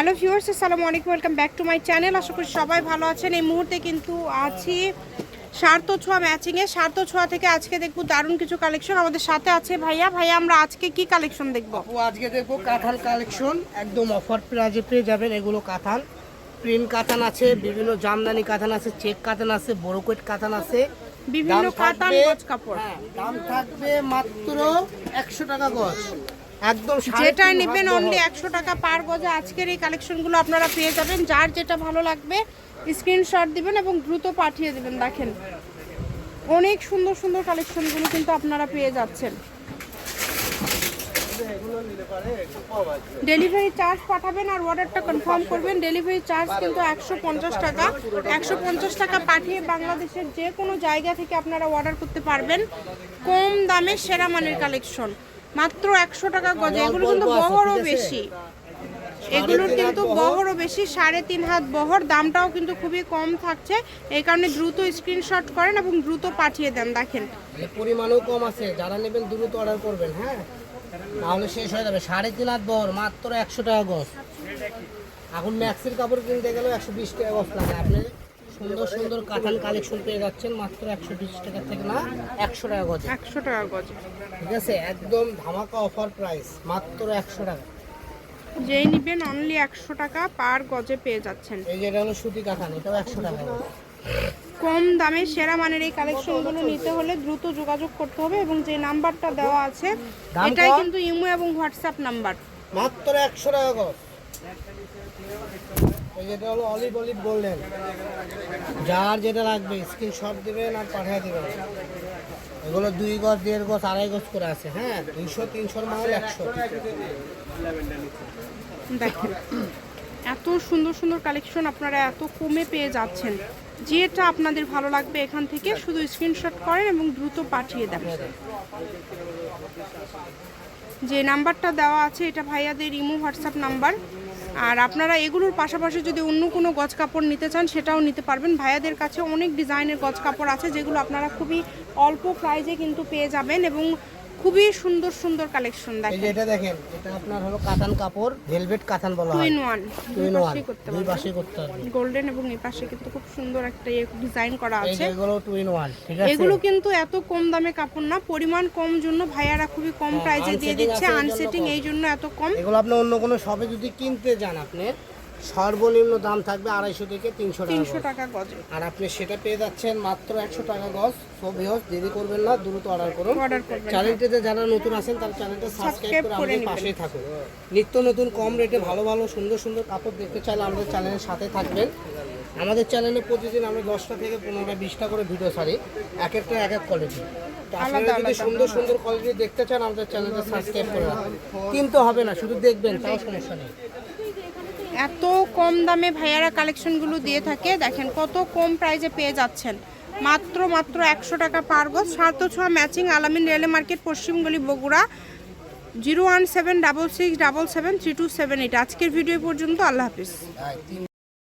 Hello viewers আসসালামু আলাইকুম welcome back to my channel. আশা করি সবাই ভালো আছেন। এই মুহূর্তে কিন্তু আছি সার্থ ছোঁয়া ম্যাচিংয়ে সার্থ ছোঁয়া থেকে আজকে দেখব দারুণ কিছু কালেকশন আমাদের সাথে আছে। ভাইয়া ভাইয়া আমরা আজকে কি কালেকশন দেখব? আজকে দেখব কাঁথান কালেকশন একদম অফার প্রাইজে পেয়ে যাবেন এগুলো কাঁথান প্রিন্ট কাতান আছে বিভিন্ন জামদানি কাতান আছে চেক কাতান আছে বড়কোট কাতান আছে। বিভিন্ন কাতান গজ কাপড়। হ্যাঁ, দাম থাকবে মাত্র একশো টাকা গজ। একদম যেটা নেবেন অনলি একশো টাকা পার গজে আজকের এই কালেকশনগুলো আপনারা পেয়ে যাবেন। যার যেটা ভালো লাগবে স্ক্রিনশট দিবেন এবং দ্রুত পাঠিয়ে দিবেন। দেখেন অনেক সুন্দর সুন্দর কালেকশনগুলো কিন্তু আপনারা পেয়ে যাচ্ছেন। ডেলিভারি চার্জ পাঠাবেন আর অর্ডারটা কনফার্ম করবেন। ডেলিভারি চার্জ কিন্তু একশো পঞ্চাশ টাকা। একশো পঞ্চাশ টাকা পাঠিয়ে বাংলাদেশের যে কোনো জায়গা থেকে আপনারা অর্ডার করতে পারবেন। কম দামে সেরা মানের কালেকশন মাত্র একশো টাকা গজে। এগুলো কিন্তু বহরও বেশি। এগুলোর কিন্তু বহরও বেশি সাড়ে তিন হাত বহর। দামটাও কিন্তু খুবই কম থাকছে। এই কারণে দ্রুত স্ক্রিনশট করেন এবং দ্রুত পাঠিয়ে দেন দেখেন। এর পরিমাণও কম আছে। যারা নেবেন দ্রুত অর্ডার করবেন হ্যাঁ? তাহলে শেষ হয়ে যাবে। সাড়ে তিন হাত বহর মাত্র একশো টাকা গজ। এখন ম্যাক্সির কাপড় কিনতে গেলেও একশো বিশ টাকা গজ লাগে। আপনি সুন্দর সুন্দর কাতান কালেকশন পেয়ে যাচ্ছেন মাত্র একশো বিশ টাকা থেকে না একশো টাকা গজ। একশো টাকা গজ। ঠিক আছে একদম ধামাকা অফার প্রাইস মাত্র একশো টাকা। যেই নিবেন অনলি একশো টাকা পার গজে পেয়ে যাচ্ছেন। এই যেটা হলো সুতি কাতান এটাও একশো টাকা কম দামে সেরা মানের এই কালেকশনগুলো নিতে হলে দ্রুত যোগাযোগ করতে হবে এবং যে নাম্বারটা দেওয়া আছে এটাই কিন্তু ইমো এবং হোয়াটসঅ্যাপ নাম্বার। মাত্র একশো টাকা গজ। এই যেটা হলো অলিভ অলিভ গোল্ডেন যার যেটা লাগবে স্ক্রিনশট দিবেন আর পাঠিয়ে দিবেন। এগুলো দুই গজ, দেড় গজ, আড়াই গজ করে আছে হ্যাঁ? দুইশো, তিনশোর মাল, একশো। দেখেন এত সুন্দর সুন্দর কালেকশন আপনারা এত কমে পেয়ে যাচ্ছেন। যেটা আপনাদের ভালো লাগবে এখান থেকে শুধু স্ক্রিনশট করেন এবং দ্রুত পাঠিয়ে দেন। যে নাম্বারটা দেওয়া আছে, এটা ভাইয়াদের ইমো, হোয়াটসঅ্যাপ নাম্বার। আর আপনারা এগুলোর পাশাপাশি যদি অন্য কোনো গজ কাপড় নিতে চান, সেটাও নিতে পারবেন। ভাইয়াদের কাছে অনেক ডিজাইনের গজ কাপড় আছে, যেগুলো আপনারা খুবই অল্প প্রাইজে কিন্তু পেয়ে যাবেন এবং খুবই সুন্দর সুন্দর কালেকশন দেখেন। এটা দেখেন এটা আপনার হলো কাতান কাপড় ভেলভেট কাতান বলা হয়। In one two in one দুই পাশে করতে পারবেন গোল্ডেন এবং এই পাশে কিন্তু খুব সুন্দর একটা ডিজাইন করা আছে। এগুলো টু ইন ওয়ান ঠিক আছে? এগুলো কিন্তু এত কম দামে কাপড় না পরিমাণ কম জন্য ভাইয়ারা খুবই কম হ্যাঁ, প্রাইসে দিয়ে দিচ্ছে আনসেটিং। এই জন্য এত কম। এগুলো আপনি অন্য কোনো শপে যদি কিনতে যান আপনি সর্বনিম্ন দাম থাকবে আড়াইশো থেকে তিনশো তিনশো টাকা গজে। আর আপনি সেটা পেয়ে যাচ্ছেন মাত্র একশো টাকা গজ। সো ভিউয়ার্স দেরি করবেন না দ্রুত অর্ডার করুন। চ্যানেলটিতে যারা নতুন আছেন তার চ্যানেলটা সাবস্ক্রাইব করে আমাদের পাশেই থাকুন। নিত্য নতুন কম রেটে ভালো ভালো সুন্দর সুন্দর কাপড় দেখতে চাইলে আমাদের চ্যানেলের সাথে থাকবেন। আমাদের চ্যানেলে প্রতিদিন আমরা দশটা থেকে পনেরোটা বিশটা করে ভিডিও ছাড়ি। এক একটা এক এক কোয়ালিটি আপনারা যদি সুন্দর সুন্দর কোয়ালিটি দেখতে চান আমাদের চ্যানেলটা সাবস্ক্রাইব করে রাখুন। কিন্তু হবে না শুধু দেখবেন তাও সমস্যা নেই। এত কম দামে ভাইয়ারা কালেকশনগুলো দিয়ে থাকে। দেখেন কত কম প্রাইজে পেয়ে যাচ্ছেন। মাত্র মাত্র একশো টাকা পার গজ সাত ছোঁয়া ম্যাচিং আলামিন রেলে market পশ্চিমগুলি Bogura. Zero one seven double six double seven three two seven eight. আজকের ভিডিও পর্যন্ত আল্লাহ হাফিজ।